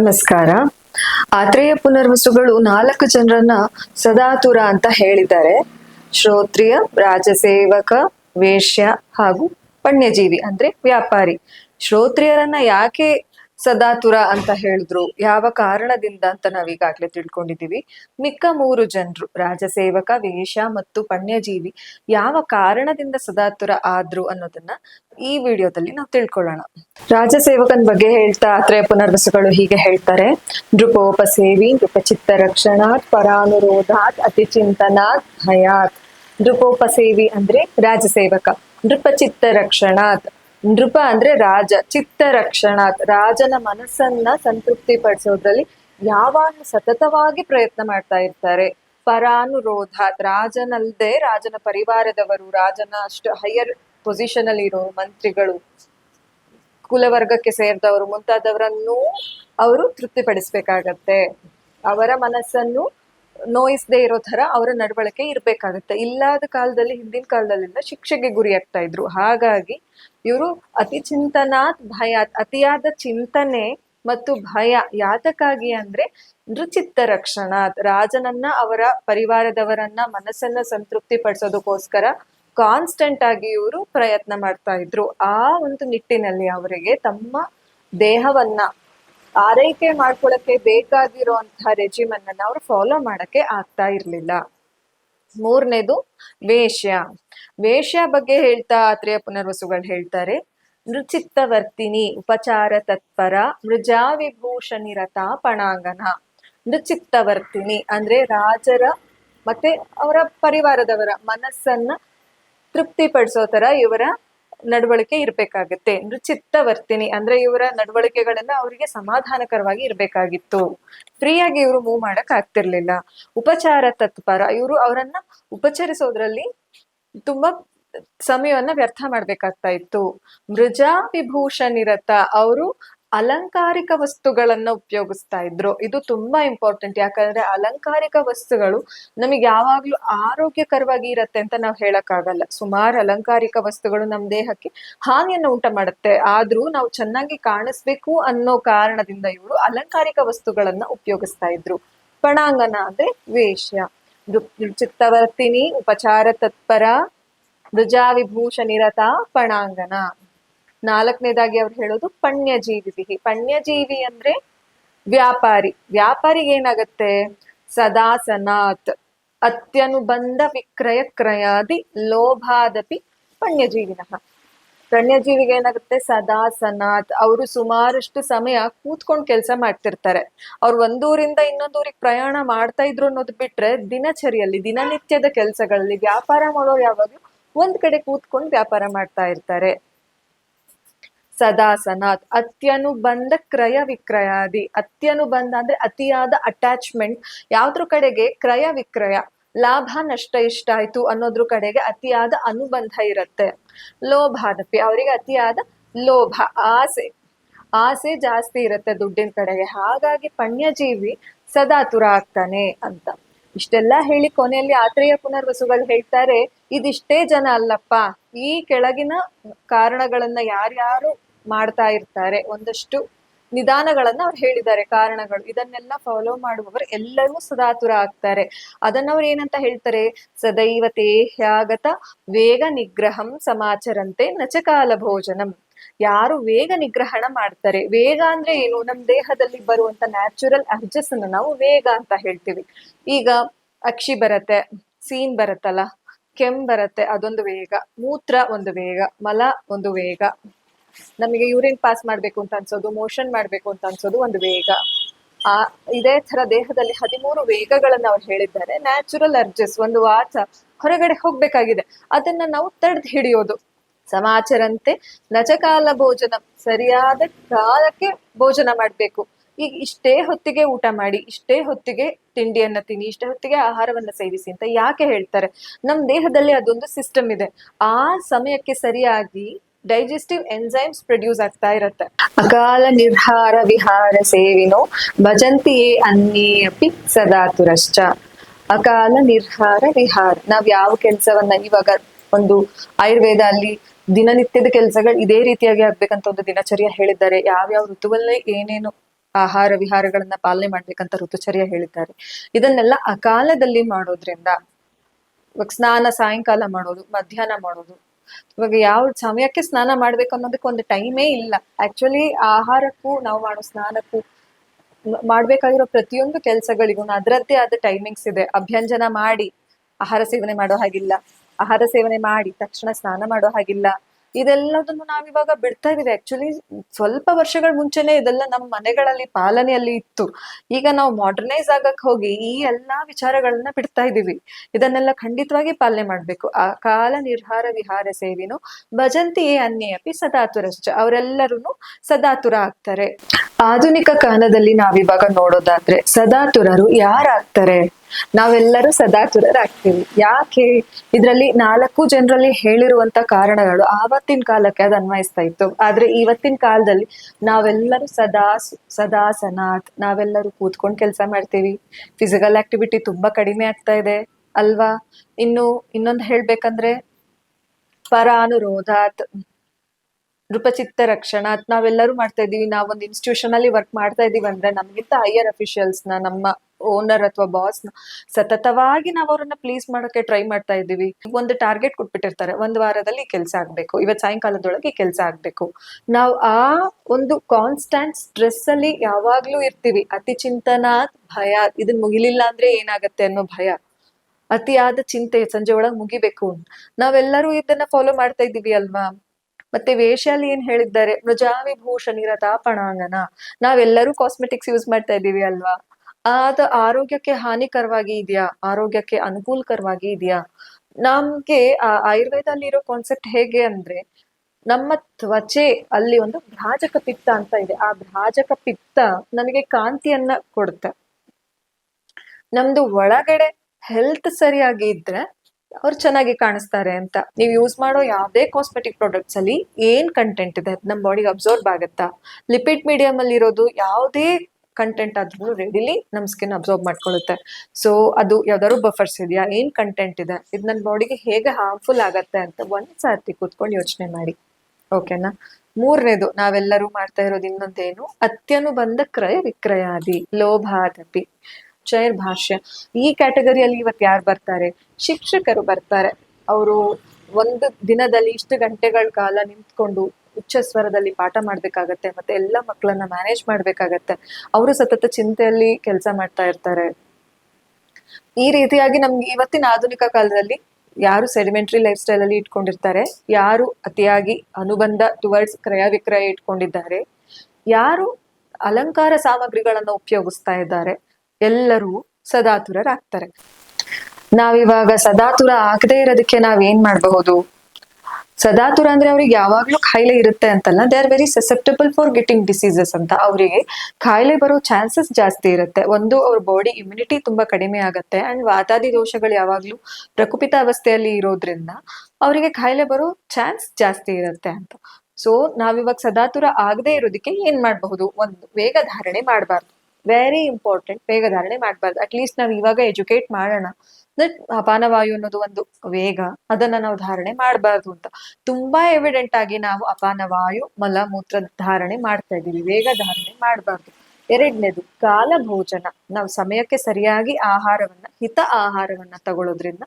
ನಮಸ್ಕಾರ. ಆತ್ರೇಯ ಪುನರ್ವಸುಗಳು ನಾಲ್ಕು ಜನರನ್ನ ಸದಾತುರ ಅಂತ ಹೇಳಿದ್ದಾರೆ. ಶ್ರೋತ್ರಿಯ, ರಾಜಸೇವಕ, ವೇಶ್ಯ ಹಾಗೂ ಪಣ್ಯಜೀವಿ ಅಂದ್ರೆ ವ್ಯಾಪಾರಿ. ಶ್ರೋತ್ರಿಯರನ್ನ ಯಾಕೆ ಸದಾತುರ ಅಂತ ಹೇಳಿದ್ರು. ಯಾವ ಕಾರಣದಿಂದ ಅಂತ ನಾವೀಗಾಗ್ಲೇ ತಿಳ್ಕೊಂಡಿದ್ದೀವಿ. ಮಿಕ್ಕ ಮೂರು ಜನರು, ರಾಜಸೇವಕ, ವೇಷ ಮತ್ತು ಪಣ್ಯಜೀವಿ ಯಾವ ಕಾರಣದಿಂದ ಸದಾತುರ ಆದ್ರು ಅನ್ನೋದನ್ನ ಈ ವಿಡಿಯೋದಲ್ಲಿ ನಾವು ತಿಳ್ಕೊಳ್ಳೋಣ. ರಾಜಸೇವಕನ್ ಬಗ್ಗೆ ಹೇಳ್ತಾ ಆತ್ರೇಯ ಪುನರ್ವಸುಗಳು ಹೀಗೆ ಹೇಳ್ತಾರೆ. ನೃಪೋಪಸೇವಿ ನೃಪಚಿತ್ತ ರಕ್ಷಣಾತ್ ಪರಾನುರೋಧಾತ್, ಅತಿಚಿಂತನಾತ್, ಭಯಾತ್. ನೃಪೋಪಸೇವಿ ಅಂದ್ರೆ ರಾಜಸೇವಕ. ನೃಪಚಿತ್ತ ರಕ್ಷಣಾತ್ ನೃಪ ಅಂದ್ರೆ ರಾಜ ಚಿತ್ತ ರಕ್ಷಣಾ ರಾಜನ ಮನಸ್ಸನ್ನ ಸಂತೃಪ್ತಿ ಪಡಿಸೋದ್ರಲ್ಲಿ ಯಾವಾಗ ಸತತವಾಗಿ ಪ್ರಯತ್ನ ಮಾಡ್ತಾ ಇರ್ತಾರೆ. ಪರಾನುರೋಧ, ರಾಜನಲ್ದೆ ರಾಜನ ಪರಿವಾರದವರು, ರಾಜನ ಅಷ್ಟು ಹೈಯರ್ ಪೊಸಿಷನ್ ಅಲ್ಲಿ ಇರೋ ಮಂತ್ರಿಗಳು, ಕುಲವರ್ಗಕ್ಕೆ ಸೇರಿದವರು ಮುಂತಾದವರನ್ನು ಅವರು ತೃಪ್ತಿಪಡಿಸ್ಬೇಕಾಗತ್ತೆ. ಅವರ ಮನಸ್ಸನ್ನು ನೋಯಿಸದೇ ಇರೋ ತರ ಅವರ ನಡವಳಿಕೆ ಇರ್ಬೇಕಾಗತ್ತೆ. ಇಲ್ಲದ ಕಾಲದಲ್ಲಿ, ಹಿಂದಿನ ಕಾಲದಲ್ಲೆಲ್ಲ ಶಿಕ್ಷೆಗೆ ಗುರಿ ಆಗ್ತಾ ಇದ್ರು. ಹಾಗಾಗಿ ಇವರು ಅತಿ ಚಿಂತನಾತ್ ಭಯ, ಅತಿಯಾದ ಚಿಂತನೆ ಮತ್ತು ಭಯ ಯಾತಕ್ಕಾಗಿ ಅಂದ್ರೆ ನೃಚಿತ್ತ ರಕ್ಷಣಾ, ರಾಜನನ್ನ ಅವರ ಪರಿವಾರದವರನ್ನ ಮನಸ್ಸನ್ನ ಸಂತೃಪ್ತಿ ಪಡಿಸೋದಕ್ಕೋಸ್ಕರ ಕಾನ್ಸ್ಟೆಂಟ್ ಆಗಿ ಇವರು ಪ್ರಯತ್ನ ಮಾಡ್ತಾ ಇದ್ರು. ಆ ಒಂದು ನಿಟ್ಟಿನಲ್ಲಿ ಅವರಿಗೆ ತಮ್ಮ ದೇಹವನ್ನ ಆರೈಕೆ ಮಾಡ್ಕೊಳಕ್ಕೆ ಬೇಕಾಗಿರುವಂತಹ ರೆಜಿಮ್ ಅನ್ನ ಅವ್ರು ಫಾಲೋ ಮಾಡಕ್ಕೆ ಆಗ್ತಾ ಇರ್ಲಿಲ್ಲ. ಮೂರನೇದು ವೇಶ್ಯ. ವೇಶ್ಯ ಬಗ್ಗೆ ಹೇಳ್ತಾ ಆತ್ರೇಯ ಪುನರ್ವಸುಗಳು ಹೇಳ್ತಾರೆ, ನೃಚಿತ್ತವರ್ತಿನಿ ಉಪಚಾರ ತತ್ಪರ ಮೃಜಾ ವಿಭೂಷಣಿರತ ಪಣಾಂಗನ. ನೃಚಿತ್ತವರ್ತಿನಿ ಅಂದ್ರೆ ರಾಜರ ಮತ್ತೆ ಅವರ ಪರಿವಾರದವರ ಮನಸ್ಸನ್ನ ತೃಪ್ತಿಪಡಿಸೋ ತರ ಇವರ ನಡವಳಿಕೆ ಇರ್ಬೇಕಾಗತ್ತೆ. ನೃಚಿತ್ತವರ್ತಿನಿ ಅಂದ್ರೆ ಇವರ ನಡವಳಿಕೆಗಳೆಲ್ಲ ಅವರಿಗೆ ಸಮಾಧಾನಕರವಾಗಿ ಇರ್ಬೇಕಾಗಿತ್ತು. ಫ್ರೀಯಾಗಿ ಇವರು ಮೂವ್ ಮಾಡಕ್ ಆಗ್ತಿರ್ಲಿಲ್ಲ. ಉಪಚಾರ ತತ್ಪರ ಇವರು ಅವರನ್ನ ಉಪಚರಿಸೋದ್ರಲ್ಲಿ ತುಂಬಾ ಸಮಯವನ್ನ ವ್ಯರ್ಥ ಮಾಡ್ಬೇಕಾಗ್ತಾ ಇತ್ತು. ಮೃಜಾ ವಿಭೂಷಣಿರತ ಅವರು ಅಲಂಕಾರಿಕ ವಸ್ತುಗಳನ್ನ ಉಪಯೋಗಿಸ್ತಾ ಇದ್ರು. ಇದು ತುಂಬಾ ಇಂಪಾರ್ಟೆಂಟ್ ಯಾಕಂದ್ರೆ ಅಲಂಕಾರಿಕ ವಸ್ತುಗಳು ನಮಗೆ ಯಾವಾಗ್ಲೂ ಆರೋಗ್ಯಕರವಾಗಿ ಇರತ್ತೆ ಅಂತ ನಾವು ಹೇಳಕ್ಕಾಗಲ್ಲ. ಸುಮಾರು ಅಲಂಕಾರಿಕ ವಸ್ತುಗಳು ನಮ್ಮ ದೇಹಕ್ಕೆ ಹಾನಿಯನ್ನು ಉಂಟ ಮಾಡುತ್ತೆ. ಆದ್ರೂ ನಾವು ಚೆನ್ನಾಗಿ ಕಾಣಿಸ್ಬೇಕು ಅನ್ನೋ ಕಾರಣದಿಂದ ಇವರು ಅಲಂಕಾರಿಕ ವಸ್ತುಗಳನ್ನ ಉಪಯೋಗಿಸ್ತಾ ಇದ್ರು. ಪಣಾಂಗನ ಅಂದ್ರೆ ವೇಶ್ಯ ಚಿತ್ತವರ್ತಿನಿ ಉಪಚಾರ ತತ್ಪರ ರುಜಾ ವಿಭೂಷ ನಿರತ ಪಣಾಂಗನ ನಾಲ್ಕನೇದಾಗಿ ಅವ್ರು ಹೇಳೋದು ಪಣ್ಯಜೀವಿ ಪಣ್ಯಜೀವಿ ಅಂದ್ರೆ ವ್ಯಾಪಾರಿ. ವ್ಯಾಪಾರಿಗೆ ಏನಾಗತ್ತೆ? ಸದಾ ಸನಾತ್ ಅತ್ಯನುಬಂಧ ವಿಕ್ರಯ ಕ್ರಯಾದಿ, ಲೋಭಾದಪಿ ಪಣ್ಯಜೀವಿನ. ಪಣ್ಯಜೀವಿಗೆ ಏನಾಗುತ್ತೆ? ಸದಾ ಸನಾತ್ ಅವರು ಸುಮಾರಷ್ಟು ಸಮಯ ಕೂತ್ಕೊಂಡು ಕೆಲಸ ಮಾಡ್ತಿರ್ತಾರೆ. ಅವ್ರು ಒಂದೂರಿಂದ ಇನ್ನೊಂದೂರಿಗೆ ಪ್ರಯಾಣ ಮಾಡ್ತಾ ಇದ್ರು ಅನ್ನೋದು ಬಿಟ್ರೆ ದಿನಚರಿಯಲ್ಲಿ, ದಿನನಿತ್ಯದ ಕೆಲಸಗಳಲ್ಲಿ ವ್ಯಾಪಾರ ಮಾಡೋರು ಯಾವಾಗ್ಲೂ ಒಂದ್ ಕಡೆ ಕೂತ್ಕೊಂಡು ವ್ಯಾಪಾರ ಮಾಡ್ತಾ ಇರ್ತಾರೆ. ಸದಾಸನಾಥ್ ಅತ್ಯನುಬಂಧ ಕ್ರಯ ವಿಕ್ರಯಾದಿ ಅತ್ಯನುಬಂಧ ಅಂದ್ರೆ ಅತಿಯಾದ ಅಟ್ಯಾಚ್ಮೆಂಟ್ ಯಾವ್ದ್ರ ಕಡೆಗೆ? ಕ್ರಯ ವಿಕ್ರಯ ಲಾಭ, ನಷ್ಟ ಇಷ್ಟ ಆಯ್ತು ಅನ್ನೋದ್ರ ಕಡೆಗೆ ಅತಿಯಾದ ಅನುಬಂಧ ಇರುತ್ತೆ. ಲೋಭಾದಪಿ ಅವರಿಗೆ ಅತಿಯಾದ ಲೋಭ, ಆಸೆ. ಆಸೆ ಜಾಸ್ತಿ ಇರುತ್ತೆ ದುಡ್ಡಿನ ಕಡೆಗೆ. ಹಾಗಾಗಿ ಪಣ್ಯಜೀವಿ ಸದಾತುರ ಆಗ್ತಾನೆ ಅಂತ. ಇಷ್ಟೆಲ್ಲ ಹೇಳಿ ಕೊನೆಯಲ್ಲಿ ಆತ್ರೇಯ ಪುನರ್ವಸುಗಳು ಹೇಳ್ತಾರೆ, ಇದಿಷ್ಟೇ ಜನ ಅಲ್ಲಪ್ಪ. ಈ ಕೆಳಗಿನ ಕಾರಣಗಳನ್ನ ಯಾರ್ಯಾರು ಮಾಡ್ತಾ ಇರ್ತಾರೆ. ಒಂದಷ್ಟು ನಿಧಾನಗಳನ್ನ ಅವ್ರು ಹೇಳಿದ್ದಾರೆ, ಕಾರಣಗಳು. ಇದನ್ನೆಲ್ಲ ಫಾಲೋ ಮಾಡುವವರು ಎಲ್ಲರೂ ಸದಾತುರ ಆಗ್ತಾರೆ. ಅದನ್ನ ಅವ್ರು ಏನಂತ ಹೇಳ್ತಾರೆ? ಸದೈವ ತೇಹ್ಯಾಗತ ವೇಗ ನಿಗ್ರಹಂ ಸಮಾಚರಂತೆ ನಚಕಾಲ ಭೋಜನಂ. ಯಾರು ವೇಗ ನಿಗ್ರಹಣ ಮಾಡ್ತಾರೆ, ವೇಗ ಅಂದ್ರೆ ಏನು? ನಮ್ ದೇಹದಲ್ಲಿ ಬರುವಂತ ನ್ಯಾಚುರಲ್ ಅರ್ಜಸ್ ಅನ್ನ ನಾವು ವೇಗ ಅಂತ ಹೇಳ್ತೀವಿ. ಈಗ ಅಕ್ಷಿ ಬರತ್ತೆ, ಸೀನ್ ಬರತ್ತಲ್ಲ ಕೆಮ್ ಬರತ್ತೆ, ಅದೊಂದು ವೇಗ. ಮೂತ್ರ ಒಂದು ವೇಗ, ಮಲ ಒಂದು ವೇಗ. ನಮಗೆ ಯೂರಿನ್ ಪಾಸ್ ಮಾಡ್ಬೇಕು ಅಂತ ಅನ್ಸೋದು, ಮೋಷನ್ ಮಾಡ್ಬೇಕು ಅಂತ ಅನ್ಸೋದು ಒಂದು ವೇಗ. ಆ, ಇದೇ ತರ ದೇಹದಲ್ಲಿ ಹದಿಮೂರು ವೇಗಗಳನ್ನ ಅವ್ರು ಹೇಳಿದ್ದಾರೆ. ನ್ಯಾಚುರಲ್ ಅರ್ಜಸ್ ಒಂದು ವಾಚ ಹೊರಗಡೆ ಹೋಗ್ಬೇಕಾಗಿದೆ. ಅದನ್ನ ನಾವು ತಡೆದು ಹಿಡಿಯೋದು. ಸಮಾಚಾರಂತೆ ನಜಕಾಲ ಭೋಜನ, ಸರಿಯಾದ ಕಾಲಕ್ಕೆ ಭೋಜನ ಮಾಡ್ಬೇಕು. ಈಗ ಇಷ್ಟೇ ಹೊತ್ತಿಗೆ ಊಟ ಮಾಡಿ, ಇಷ್ಟೇ ಹೊತ್ತಿಗೆ ತಿಂಡಿಯನ್ನ ತಿನ್ನಿ, ಇಷ್ಟೇ ಹೊತ್ತಿಗೆ ಆಹಾರವನ್ನ ಸೇವಿಸಿ ಅಂತ ಯಾಕೆ ಹೇಳ್ತಾರೆ? ನಮ್ ದೇಹದಲ್ಲಿ ಅದೊಂದು ಸಿಸ್ಟಮ್ ಇದೆ. ಆ ಸಮಯಕ್ಕೆ ಸರಿಯಾಗಿ ಡೈಜೆಸ್ಟಿವ್ ಎನ್ಸೈಮ್ಸ್ ಪ್ರೊಡ್ಯೂಸ್ ಆಗ್ತಾ ಇರುತ್ತೆ. ಅಕಾಲ ನಿರ್ಹಾರ ವಿಹಾರ ಸೇವಿನೋ ಭಜಂತಿಯೇ ಅನ್ನೇ ಅಪಿ ಸದಾ ತುರಶ್ಚ. ಅಕಾಲ ನಿರ್ಹಾರ ವಿಹಾರ. ನಾವ್ ಯಾವ ಕೆಲಸವನ್ನ ಇವಾಗ ಒಂದು ಆಯುರ್ವೇದ ಅಲ್ಲಿ ದಿನನಿತ್ಯದ ಕೆಲಸಗಳು ಇದೇ ರೀತಿಯಾಗಿ ಆಗ್ಬೇಕಂತ ಒಂದು ದಿನಚರ್ಯ ಹೇಳಿದ್ದಾರೆ. ಯಾವ್ಯಾವ ಋತುವಲ್ಲೇ ಏನೇನು ಆಹಾರ ವಿಹಾರಗಳನ್ನ ಪಾಲನೆ ಮಾಡ್ಬೇಕಂತ ಋತುಚರ್ಯ ಹೇಳಿದ್ದಾರೆ. ಇದನ್ನೆಲ್ಲ ಅಕಾಲದಲ್ಲಿ ಮಾಡೋದ್ರಿಂದ ಸ್ನಾನ ಸಾಯಂಕಾಲ ಮಾಡೋದು, ಮಧ್ಯಾಹ್ನ ಮಾಡೋದು ಇವಾಗ ಯಾವ ಸಮಯಕ್ಕೆ ಸ್ನಾನ ಮಾಡ್ಬೇಕು ಅನ್ನೋದಕ್ಕೆ ಒಂದು ಟೈಮೇ ಇಲ್ಲ. ಆಕ್ಚುಲಿ ಆಹಾರಕ್ಕೂ ನಾವು ಮಾಡೋ ಸ್ನಾನಕ್ಕೂ ಮಾಡ್ಬೇಕಾಗಿರೋ ಪ್ರತಿಯೊಂದು ಕೆಲಸಗಳಿಗೂ ಅದರದ್ದೇ ಆದ ಟೈಮಿಂಗ್ಸ್ ಇದೆ. ಅಭ್ಯಂಜನ ಮಾಡಿ, ಆಹಾರ ಸೇವನೆ ಮಾಡೋ ಹಾಗಿಲ್ಲ. ಆಹಾರ ಸೇವನೆ ಮಾಡಿ, ತಕ್ಷಣ ಸ್ನಾನ ಮಾಡೋ ಹಾಗಿಲ್ಲ. ಇದೆಲ್ಲದನ್ನು ನಾವಿವಾಗ ಬಿಡ್ತಾ ಇದೀವಿ ಆಕ್ಚುಲಿ ಸ್ವಲ್ಪ ವರ್ಷಗಳ ಮುಂಚೆನೆ ಇದೆಲ್ಲ ನಮ್ಮ ಮನೆಗಳಲ್ಲಿ ಪಾಲನೆಯಲ್ಲಿ ಇತ್ತು. ಈಗ ನಾವು ಮಾಡರ್ನೈಸ್ ಆಗಕ್ ಹೋಗಿ ಈ ಎಲ್ಲಾ ವಿಚಾರಗಳನ್ನ ಬಿಡ್ತಾ ಇದೀವಿ ಇದನ್ನೆಲ್ಲ ಖಂಡಿತವಾಗಿ ಪಾಲನೆ ಮಾಡ್ಬೇಕು. ಆ ಕಾಲ ನಿರ್ಹಾರ ವಿಹಾರ ಸೇವಿನು ಭಜಂತಿಯೇ ಅನ್ಯಪಿ ಸದಾತುರಶ್ಚ. ಅವರೆಲ್ಲರೂ ಸದಾತುರ ಆಗ್ತಾರೆ. ಆಧುನಿಕ ಕಾಲದಲ್ಲಿ ನಾವಿವಾಗ ನೋಡೋದಾದ್ರೆ ಸದಾತುರರು ಯಾರಾಗ್ತಾರೆ? ನಾವೆಲ್ಲರೂ ಸದಾತುರರಾಗ್ತೀವಿ. ಯಾಕೆ? ಇದರಲ್ಲಿ ನಾಲ್ಕು ಜನರಲ್ಲಿ ಹೇಳಿರುವಂತ ಕಾರಣಗಳು ಆವತ್ತಿನ ಕಾಲಕ್ಕೆ ಅದು ಅನ್ವಯಿಸ್ತಾ ಇತ್ತು. ಆದ್ರೆ ಇವತ್ತಿನ ಕಾಲದಲ್ಲಿ ನಾವೆಲ್ಲರೂ ಸದಾ ಸದಾ ಸನಾತ್, ನಾವೆಲ್ಲರೂ ಕೂತ್ಕೊಂಡು ಕೆಲಸ ಮಾಡ್ತೀವಿ. ಫಿಸಿಕಲ್ ಆಕ್ಟಿವಿಟಿ ತುಂಬಾ ಕಡಿಮೆ ಆಗ್ತಾ ಇದೆ, ಅಲ್ವಾ? ಇನ್ನು ಇನ್ನೊಂದು ಹೇಳ್ಬೇಕಂದ್ರೆ ಪರಾನುರೋಧಾತ್ ನೃಪಚಿತ್ತ ರಕ್ಷಣಾ ನಾವೆಲ್ಲರೂ ಮಾಡ್ತಾ ಇದೀವಿ ನಾವೊಂದು ಇನ್ಸ್ಟಿಟ್ಯೂಷನ್ ಅಲ್ಲಿ ವರ್ಕ್ ಮಾಡ್ತಾ ಇದೀವಿ ಅಂದ್ರೆ ನಮ್ಗಿಂತ ಹೈಯರ್ ಅಫಿಷಿಯಲ್ಸ್ನ, ನಮ್ಮ ಓನರ್ ಅಥವಾ ಬಾಸ್ನ ಸತತವಾಗಿ ನಾವು ಅವ್ರನ್ನ ಪ್ಲೀಸ್ ಮಾಡೋಕೆ ಟ್ರೈ ಮಾಡ್ತಾ ಇದೀವಿ ಒಂದು ಟಾರ್ಗೆಟ್ ಕೊಟ್ಬಿಟ್ಟಿರ್ತಾರೆ. ಒಂದು ವಾರದಲ್ಲಿ ಕೆಲಸ ಆಗ್ಬೇಕು. ಇವತ್ ಸಾಯಂಕಾಲದೊಳಗೆ ಕೆಲಸ ಆಗ್ಬೇಕು. ನಾವು ಆ ಒಂದು ಕಾನ್ಸ್ಟಂಟ್ ಸ್ಟ್ರೆಸ್ ಅಲ್ಲಿ ಯಾವಾಗ್ಲೂ ಇರ್ತೀವಿ. ಅತಿ ಚಿಂತನ, ಭಯ, ಇದನ್ ಮುಗಿಲಿಲ್ಲ ಅಂದ್ರೆ ಏನಾಗತ್ತೆ ಅನ್ನೋ ಭಯ. ಅತಿಯಾದ ಚಿಂತೆ ಸಂಜೆ ಒಳಗ್ ಮುಗಿಬೇಕು. ನಾವೆಲ್ಲರೂ ಇದನ್ನ ಫಾಲೋ ಮಾಡ್ತಾ ಇದೀವಿ ಅಲ್ವಾ? ಮತ್ತೆ ವೇಷಲ್ಲಿ ಏನ್ ಹೇಳಿದ್ದಾರೆ? ಮೃಜಾವಿಭೂಷ ತಾಪಣಾಂಗನ ನಾವೆಲ್ಲರೂ ಕಾಸ್ಮೆಟಿಕ್ಸ್ ಯೂಸ್ ಮಾಡ್ತಾ ಇದ್ದೀವಿ ಅಲ್ವಾ? ಅದ ಆರೋಗ್ಯಕ್ಕೆ ಹಾನಿಕರವಾಗಿ ಇದೆಯಾ? ಆರೋಗ್ಯಕ್ಕೆ ಅನುಕೂಲಕರವಾಗಿ ಇದೆಯಾ? ನಮ್ಗೆ ಆ ಆಯುರ್ವೇದಲ್ಲಿ ಇರೋ ಕಾನ್ಸೆಪ್ಟ್ ಹೇಗೆ ಅಂದ್ರೆ, ನಮ್ಮ ತ್ವಚೆ ಅಲ್ಲಿ ಒಂದು ಭ್ರಾಜಕ ಪಿತ್ತ ಅಂತ ಇದೆ. ಆ ಭ್ರಾಜಕ ಪಿತ್ತ ನನಗೆ ಕಾಂತಿಯನ್ನ ಕೊಡುತ್ತೆ. ನಮ್ದು ಒಳಗಡೆ ಹೆಲ್ತ್ ಸರಿಯಾಗಿ ಇದ್ರೆ ಅವ್ರು ಚೆನ್ನಾಗಿ ಕಾಣಿಸ್ತಾರೆ ಅಂತ. ನೀವು ಯೂಸ್ ಮಾಡೋ ಯಾವುದೇ ಕಾಸ್ಮೆಟಿಕ್ ಪ್ರಾಡಕ್ಟ್ಸ್ ಅಲ್ಲಿ ಏನ್ ಕಂಟೆಂಟ್ ಇದೆ ನಮ್ಮ ಬಾಡಿಗೆ ಅಬ್ಸರ್ವ್ ಆಗುತ್ತಾ? ಲಿಪಿಡ್ ಮೀಡಿಯಂ ಅಲ್ಲಿ ಇರೋದು ಯಾವುದೇ ಕಂಟೆಂಟ್ ಆದ್ರೂ ರೆಡಿಲಿ ನಮ್ ಸ್ಕಿನ್ ಅಬ್ಸರ್ವ್ ಮಾಡ್ಕೊಳ್ಳುತ್ತೆ ಸೊ ಅದು ಯಾವ್ದಾದ್ರು ಬಫರ್ಸ್ ಇದೆಯಾ? ಏನ್ ಕಂಟೆಂಟ್ ಇದೆ? ಇದು ನನ್ನ ಬಾಡಿಗೆ ಹೇಗೆ ಹಾರ್ಮ್ಫುಲ್ ಆಗತ್ತೆ ಅಂತ ಒಂದ್ ಸರ್ತಿ ಕೂತ್ಕೊಂಡು ಯೋಚನೆ ಮಾಡಿ. ಓಕೆನಾ ಮೂರನೇದು, ನಾವೆಲ್ಲರೂ ಮಾಡ್ತಾ ಇರೋದು ಇನ್ನೊಂದೇನು? ಅತ್ಯನುಬಂಧ ಕ್ರಯ ವಿಕ್ರಯಾದಿ, ಲೋಭಾದಪಿ. ಚೈರ್ ಭಾಷ್ಯ. ಈ ಕ್ಯಾಟಗರಿಯಲ್ಲಿ ಇವತ್ತು ಯಾರು ಬರ್ತಾರೆ? ಶಿಕ್ಷಕರು ಬರ್ತಾರೆ. ಅವರು ಒಂದು ದಿನದಲ್ಲಿ ಇಷ್ಟು ಗಂಟೆಗಳ ಕಾಲ ನಿಂತ್ಕೊಂಡು ಉಚ್ಚ ಸ್ವರದಲ್ಲಿ ಪಾಠ ಮಾಡ್ಬೇಕಾಗತ್ತೆ, ಮತ್ತೆ ಎಲ್ಲ ಮಕ್ಕಳನ್ನ ಮ್ಯಾನೇಜ್ ಮಾಡ್ಬೇಕಾಗತ್ತೆ. ಅವರು ಸತತ ಚಿಂತೆಯಲ್ಲಿ ಕೆಲಸ ಮಾಡ್ತಾ ಇರ್ತಾರೆ. ಈ ರೀತಿಯಾಗಿ ನಮ್ಗೆ ಇವತ್ತಿನ ಆಧುನಿಕ ಕಾಲದಲ್ಲಿ ಯಾರು ಸೆಡಿಮೆಂಟ್ರಿ ಲೈಫ್ ಸ್ಟೈಲ್ ಅಲ್ಲಿ ಇಟ್ಕೊಂಡಿರ್ತಾರೆ, ಯಾರು ಅತಿಯಾಗಿ ಅನುಬಂಧ ಟುವರ್ಡ್ಸ್ ಕ್ರಯ ವಿಕ್ರಯ ಇಟ್ಕೊಂಡಿದ್ದಾರೆ, ಯಾರು ಅಲಂಕಾರ ಸಾಮಗ್ರಿಗಳನ್ನ ಉಪಯೋಗಿಸ್ತಾ ಇದ್ದಾರೆ ಎಲ್ಲರೂ ಸದಾತುರರಾಗ್ತಾರೆ. ನಾವಿವಾಗ ಸದಾತುರ ಆಗದೆ ಇರೋದಕ್ಕೆ ನಾವ್ ಏನ್ ಮಾಡಬಹುದು? ಸದಾತುರ ಅಂದ್ರೆ ಅವ್ರಿಗೆ ಯಾವಾಗ್ಲೂ ಕಾಯಿಲೆ ಇರುತ್ತೆ ಅಂತಲ್ಲ they are very susceptible for getting diseases ಅಂತ. ಅವರಿಗೆ ಖಾಯಿಲೆ ಬರೋ ಚಾನ್ಸಸ್ ಜಾಸ್ತಿ ಇರುತ್ತೆ. ಒಂದು, ಅವ್ರ ಬಾಡಿ ಇಮ್ಯುನಿಟಿ ತುಂಬಾ ಕಡಿಮೆ ಆಗುತ್ತೆ. ಅಂಡ್ ವಾತಾದಿ ದೋಷಗಳು ಯಾವಾಗ್ಲೂ ಪ್ರಕುಪಿತ ಅವಸ್ಥೆಯಲ್ಲಿ ಇರೋದ್ರಿಂದ ಅವರಿಗೆ ಖಾಯಿಲೆ ಬರೋ ಚಾನ್ಸ್ ಜಾಸ್ತಿ ಇರುತ್ತೆ ಅಂತ. ಸೊ ನಾವಿವಾಗ ಸದಾತುರ ಆಗದೆ ಇರೋದಕ್ಕೆ ಏನ್ ಮಾಡಬಹುದು? ಒಂದು, ವೇಗ ಧಾರಣೆ ಮಾಡಬಾರ್ದು. ವೆರಿ ಇಂಪಾರ್ಟೆಂಟ್ ವೇಗ ಧಾರಣೆ ಮಾಡಬಾರ್ದು. ಅಟ್ಲೀಸ್ಟ್ ನಾವು ಇವಾಗ ಎಜುಕೇಟ್ ಮಾಡೋಣ. ದಟ್ ಅಪಾನವಾಯು ಅನ್ನೋದು ಒಂದು ವೇಗ. ಅದನ್ನ ನಾವು ಧಾರಣೆ ಮಾಡಬಾರ್ದು ಅಂತ. ತುಂಬಾ ಎವಿಡೆಂಟ್ ಆಗಿ ನಾವು ಅಪಾನವಾಯು, ಮಲ, ಮೂತ್ರ ಧಾರಣೆ ಮಾಡ್ತಾ ಇದೀವಿ ವೇಗ ಧಾರಣೆ ಮಾಡಬಾರ್ದು. ಎರಡನೇದು ಕಾಲ ಭೋಜನ ನಾವು ಸಮಯಕ್ಕೆ ಸರಿಯಾಗಿ ಆಹಾರವನ್ನ, ಹಿತ ಆಹಾರವನ್ನ ತಗೊಳ್ಳೋದ್ರಿಂದ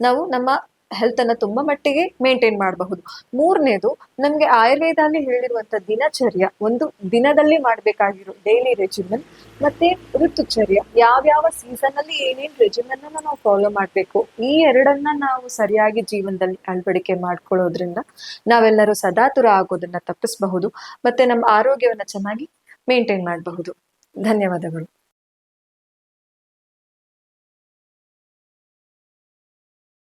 ನಾವು ನಮ್ಮ ಹೆಲ್ತ್ ಅನ್ನ ತುಂಬಾ ಮಟ್ಟಿಗೆ ಮೇಂಟೈನ್ ಮಾಡಬಹುದು. ಮೂರನೇದು, ನಮ್ಗೆ ಆಯುರ್ವೇದ ಅಲ್ಲಿ ಹೇಳಿರುವಂತ ದಿನಚರ್ಯ, ಒಂದು ದಿನದಲ್ಲಿ ಮಾಡ್ಬೇಕಾಗಿರೋ ಡೈಲಿ ರೆಜಿಮನ್ ಮತ್ತೆ ಋತುಚರ್ಯ. ಯಾವ್ಯಾವ ಸೀಸನ್ ಅಲ್ಲಿ ಏನೇನ್ ರೆಜಿಮೆನ್ ಅನ್ನ ನಾವು ಫಾಲೋ ಮಾಡ್ಬೇಕು, ಈ ಎರಡನ್ನ ನಾವು ಸರಿಯಾಗಿ ಜೀವನದಲ್ಲಿ ಅಳವಡಿಕೆ ಮಾಡ್ಕೊಳ್ಳೋದ್ರಿಂದ ನಾವೆಲ್ಲರೂ ಸದಾತುರ ಆಗೋದನ್ನ ತಪ್ಪಿಸಬಹುದು, ಮತ್ತೆ ನಮ್ಮ ಆರೋಗ್ಯವನ್ನ ಚೆನ್ನಾಗಿ ಮೇಂಟೈನ್ ಮಾಡಬಹುದು. ಧನ್ಯವಾದಗಳು.